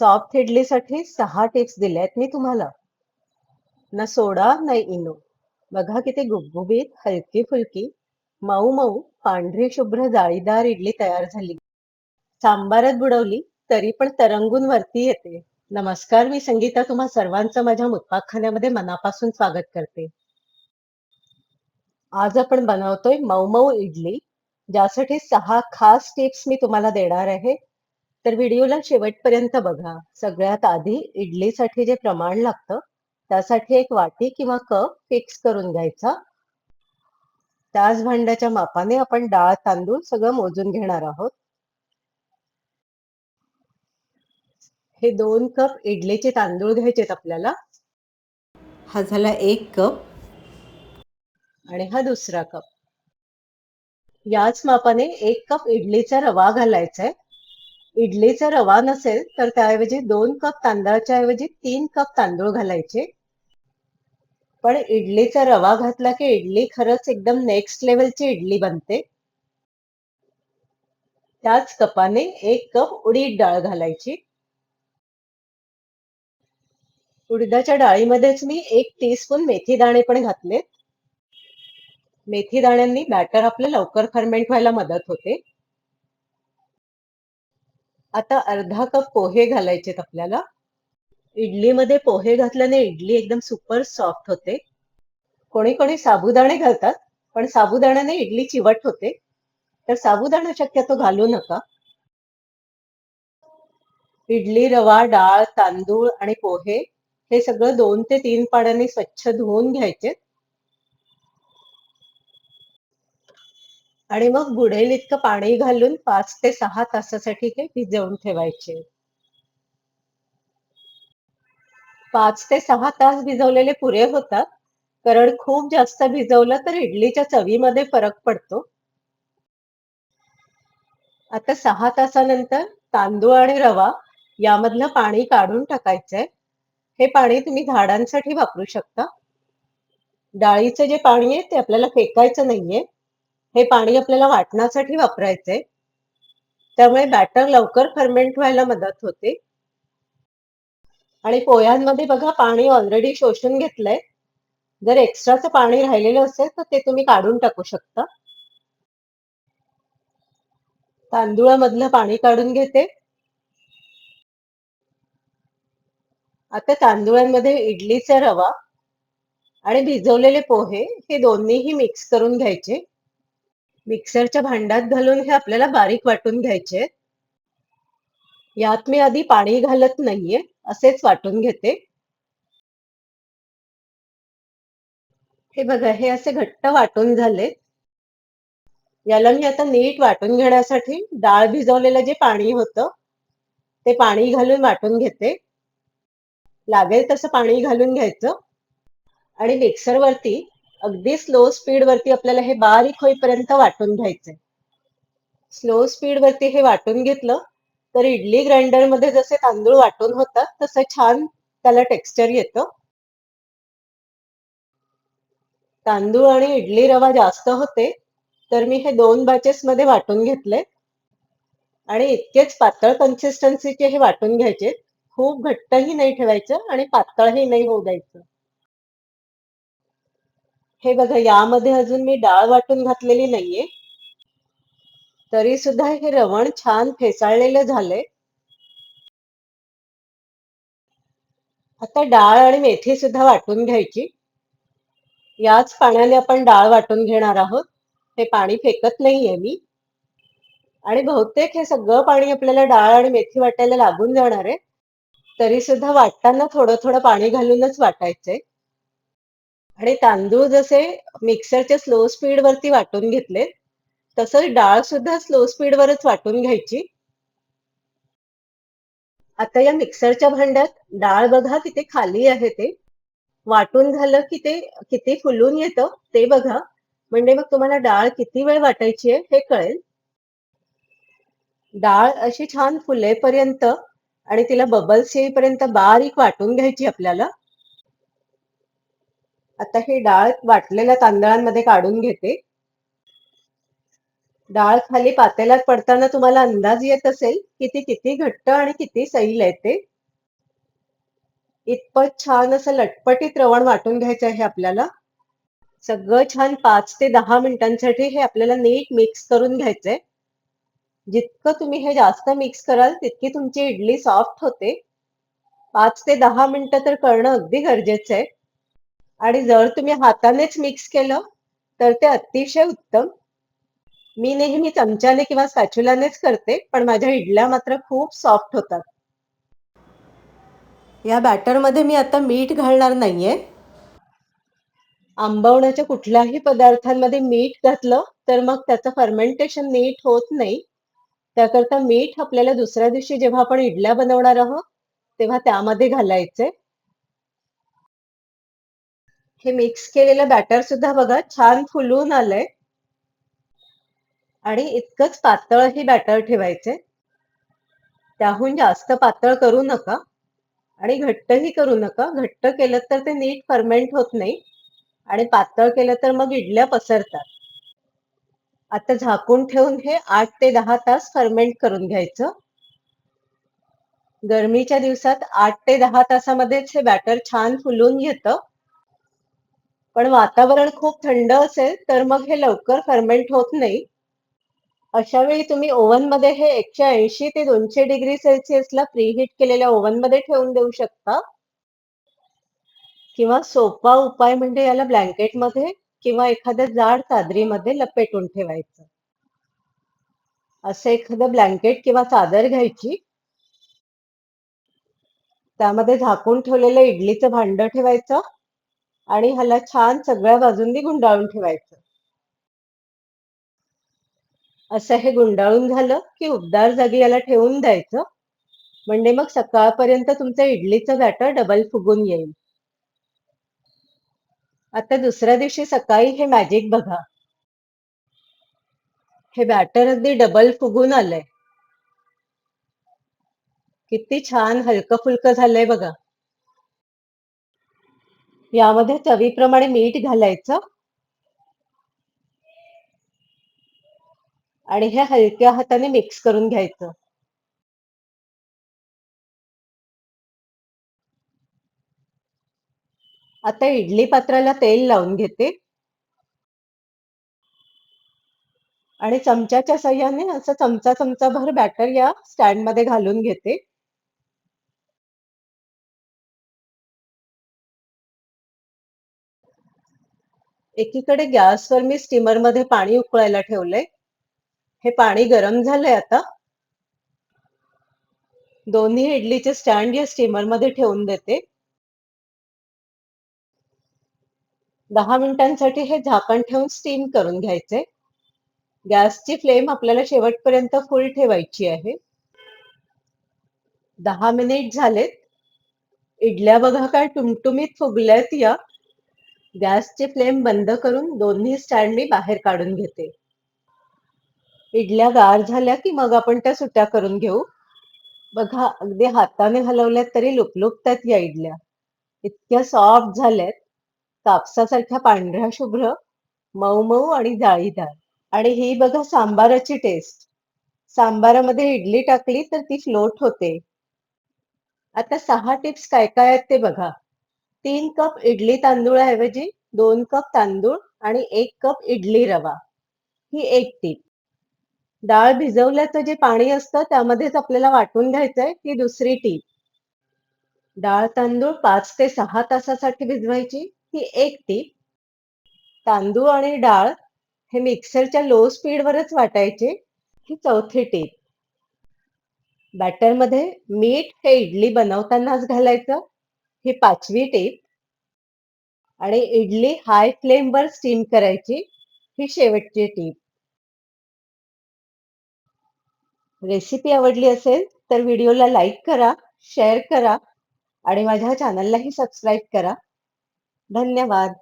Soft इडलीसाठी सहा tips दिल्या आहेत मी तुम्हाला. ना सोडा ना इनो. बघा किती गुबगुबीत हलकी फुलकी मऊ मऊ पांढरी शुभ्र जाळीदार इडली तयार झाली. सांबारात बुडवली तरी पण तरंगून वरती येते. नमस्कार मी संगीता. तुम्हा सर्वांचं माझ्या मुतपाखान्यामध्ये मनापासून स्वागत करते. आज आपण बनवतोय मऊ मऊ इडली. ज्यासाठी सहा खास टिप्स मी तुम्हाला देणार आहे. तर व्हिडिओला शेवटपर्यंत बघा. सगळ्यात आधी इडलीसाठी जे प्रमाण लागतं त्यासाठी एक वाटी किंवा कप फिक्स करून घ्यायचा. त्याच भांड्याच्या मापाने आपण डाळ तांदूळ सगळं मोजून घेणार आहोत. हे दोन कप इडलीचे तांदूळ घ्यायचेत आपल्याला. हा झाला एक कप आणि हा दुसरा कप. याच मापाने एक कप इडलीचा रवा घालायचा आहे इडलीचा रवा नसेल तर त्याऐवजी दोन कप तांदळाच्या ऐवजी तीन कप तांदूळ घालायचे. पण इडलीचा रवा घातला की इडली खरंच एकदम नेक्स्ट लेवलची इडली बनते. त्याच कपाने एक कप उडीद डाळ घालायची. उडदाच्या डाळीमध्येच मी एक टीस्पून मेथी दाणे पण घातले मेथी दाण्यांनी बॅटर आपलं लवकर फर्मेंट व्हायला मदत होते. आता अर्धा कप पोहे घालायचेत आपल्याला. इडलीमध्ये पोहे घातल्याने इडली एकदम सुपर सॉफ्ट होते. कोणी कोणी साबुदाणे घालतात पण साबुदाण्याने इडली चिवट होते. तर साबुदाणा शक्यतो घालू नका. इडली रवा डाळ तांदूळ आणि पोहे हे सगळं दोन ते तीन पाण्याने स्वच्छ धुवून घ्यायचे आणि मग बुडेल इतकं पाणी घालून पाच ते सहा तासासाठी हे भिजवून ठेवायचे. पाच ते सहा तास भिजवलेले पुरे होतात. कारण खूप जास्त भिजवलं तर इडलीच्या चवीमध्ये फरक पडतो. आता सहा तासानंतर तांदूळ आणि रवा यामधलं पाणी काढून टाकायचंय. हे पाणी तुम्ही झाडांसाठी वापरू शकता. डाळीचं जे पाणी आहे ते आपल्याला फेकायचं नाहीये. हे पाणी आपल्याला वाटण्यासाठी वापरायचंय. त्यामुळे बॅटर लवकर फर्मेंट व्हायला मदत होते. आणि पोह्यांमध्ये बघा पाणी ऑलरेडी शोषून घेतलंय. जर एक्स्ट्राचं पाणी राहिलेलं असेल तर ते तुम्ही काढून टाकू शकता. तांदुळामधलं पाणी काढून घेते. आता तांदुळांमध्ये इडलीचा रवा आणि भिजवलेले पोहे हे दोन्हीही मिक्स करून घ्यायचे. मिक्सरच्या भांड्यात घालून हे आपल्याला बारीक वाटून घ्यायचे. यात मी आधी पाणी घालत नाहीये असेच वाटून घेते. हे बघा हे असे घट्ट वाटून झाले. याला मी आता नीट वाटून घेण्यासाठी डाळ भिजवलेलं जे पाणी होतं ते पाणी घालून वाटून घेते. लागेल तसं पाणी घालून घ्यायचं. आणि मिक्सरवरती अगदी स्लो स्पीड वरती आपल्याला हे बारीक होईपर्यंत वाटून घ्यायचंय. स्लो स्पीड वरती हे वाटून घेतलं तर इडली ग्राइंडरमध्ये जसे तांदूळ वाटून होतात तसं छान त्याला टेक्स्चर येतं. तांदूळ आणि इडली रवा जास्त होते तर मी हे दोन बॅचेस मध्ये वाटून घेतले. आणि इतकेच पातळ कन्सिस्टन्सीचे हे वाटून घ्यायचे. खूप घट्टही नाही ठेवायचं आणि पातळही नाही होऊ द्यायचं. हे बघा यामध्ये अजून मी डाळ वाटून घातलेली नाहीये. तरी सुद्धा हे रवण छान फेसाळलेलं झालंय. आता डाळ आणि मेथी सुद्धा वाटून घ्यायची. याच पाण्याने आपण डाळ वाटून घेणार आहोत. हे पाणी फेकत नाहीये मी. आणि बहुतेक हे सगळं पाणी आपल्याला डाळ आणि मेथी वाटायला लागून जाणार आहे. तरी सुद्धा वाटताना थोडं थोडं पाणी घालूनच वाटायचंय. आणि तांदूळ जसे मिक्सरच्या स्लो स्पीड वरती वाटून घेतले तसंच डाळ सुद्धा स्लो स्पीड वरच वाटून घ्यायची. आता या मिक्सरच्या भांड्यात डाळ बघा तिथे खाली आहे ते. वाटून झालं की ते किती फुलून येतं ते बघा. म्हणजे मग तुम्हाला डाळ किती वेळ वाटायची आहे हे कळेल. डाळ अशी छान फुलेपर्यंत आणि तिला बबल्स येईपर्यंत बारीक वाटून घ्यायची आपल्याला. आता ही डाळ वाटलेल्या तांदळांमध्ये काढून घेते. डाळ खाली पातेल्यात पडताना तुम्हाला अंदाज येत असेल की ती किती घट्ट आणि किती सैल आहे ते. इतपत छान असं लटपटीत रवण वाटून घ्यायचं आहे आपल्याला. सगळं छान पाच ते दहा मिनिटांसाठी हे आपल्याला नीट मिक्स करून घ्यायचंय. जितकं तुम्ही हे जास्त मिक्स कराल तितकी तुमची इडली सॉफ्ट होते. पाच ते दहा मिनिटं तर करणं अगदी गरजेचं आहे. आणि जर तुम्ही हातानेच मिक्स केलं तर ते अतिशय उत्तम. मी नेहमी चमच्याने किंवा स्पॅच्युलानेच करते पण माझ्या इडल्या मात्र खूप सॉफ्ट होतात. या बॅटरमध्ये मी आता मीठ घालणार नाहीये. आंबवण्याच्या कुठल्याही पदार्थांमध्ये मीठ घातलं तर मग त्याचं फर्मेंटेशन नीट होत नाही. त्याकरता मीठ आपल्याला दुसऱ्या दिवशी जेव्हा आपण इडल्या बनवणार आहोत तेव्हा त्यामध्ये घालायचंय हे मिक्स केलेलं बॅटर सुद्धा बघा छान फुलून आलंय. आणि इतकंच पातळ हे बॅटर ठेवायचे. त्याहून जास्त पातळ करू नका. आणि घट्टही करू नका. घट्ट केलं तर ते नीट फर्मेंट होत नाही. आणि पातळ केलं तर मग इडल्या पसरतात. आता झाकून ठेवून हे आठ ते दहा तास फर्मेंट करून घ्यायचं. गरमीच्या दिवसात आठ ते दहा तासामध्येच हे बॅटर छान फुलून घेतं. पण वातावरण खूप थंड असेल तर मग हे लवकर फर्मेंट होत नाही. अशा वेळी तुम्ही ओव्हनमध्ये हे एकशे ऐंशी ते दोनशे डिग्री सेल्सिअसला प्रीहीट केलेल्या ओव्हनमध्ये ठेवून देऊ शकता. किंवा सोपा उपाय म्हणजे याला ब्लँकेटमध्ये किंवा एखाद्या जाड चादरीमध्ये लपेटून ठेवायचं. असं एखादं ब्लँकेट किंवा चादर घ्यायची. त्यामध्ये झाकून ठेवलेलं इडलीचं भांड ठेवायचं. आणि ह्याला छान सगळ्या बाजूंनी गुंडाळून ठेवायचं. असं हे गुंडाळून झालं की उबदार जागी याला ठेवून द्यायचं. म्हणजे मग सकाळपर्यंत तुमचं इडलीचं बॅटर डबल फुगून येईल. आता दुसऱ्या दिवशी सकाळी हे मॅजिक बघा. हे बॅटर अगदी डबल फुगून आलंय. किती छान हलकं फुलकं झालंय बघा. यामध्ये चवीप्रमाणे मीठ घालायचं. आणि हे हलक्या हाताने मिक्स करून घ्यायचं. आता इडली पात्राला तेल लावून घेते. आणि चमच्याच्या सह्याने असं चमचा चमचा भर बॅटर या स्टँडमध्ये घालून घेते. एकीकडे गॅसवर मी स्टीमरमध्ये पाणी उकळायला ठेवलंय. हे पाणी गरम झालंय आता. दोन्ही इडलीचे स्टँड या स्टीमरमध्ये ठेवून देते. दहा मिनिटांसाठी हे झाकण ठेवून स्टीम करून घ्यायचे. गॅसची फ्लेम आपल्याला शेवटपर्यंत फुल ठेवायची आहे. दहा मिनिट झालेत. इडल्या बघा काय टुमटुमीत फुगल्यात या. गॅसची फ्लेम बंद करून दोन्ही स्टँड मी बाहेर काढून घेते. इडल्या गार झाल्या की मग आपण त्या सुट्या करून घेऊ. बघा अगदी हाताने हलवल्यात तरी लुकलुकतात या इडल्या. इतक्या सॉफ्ट झाल्यात. कापसासारख्या पांढऱ्या शुभ्र मऊ मऊ आणि जाळीदार. आणि ही बघा सांबाराची टेस्ट सांबारामध्ये इडली टाकली तर ती फ्लोट होते. आता सहा टिप्स काय काय आहेत ते बघा. तीन कप इडली तांदूळऐवजी दोन कप तांदूळ आणि एक कप इडली रवा. ही एक टीप डाळ भिजवल्याचं जे पाणी असतं त्यामध्येच आपल्याला वाटून घ्यायचंय ही दुसरी टीप डाळ तांदूळ पाच ते सहा तासासाठी भिजवायची ही एक टीप तांदूळ आणि डाळ हे मिक्सरच्या लो स्पीडवरच वाटायचे ही चौथी टीप बॅटरमध्ये मीठ हे इडली बनवतानाच घालायचं. ही पाचवी टीप. आणि इडली हाय फ्लेमवर स्टीम करायची ही शेवटची टीप. रेसिपी आवडली असेल तर व्हिडिओला लाईक करा शेअर करा आणि माझ्या चॅनललाही सबस्क्राईब करा. धन्यवाद.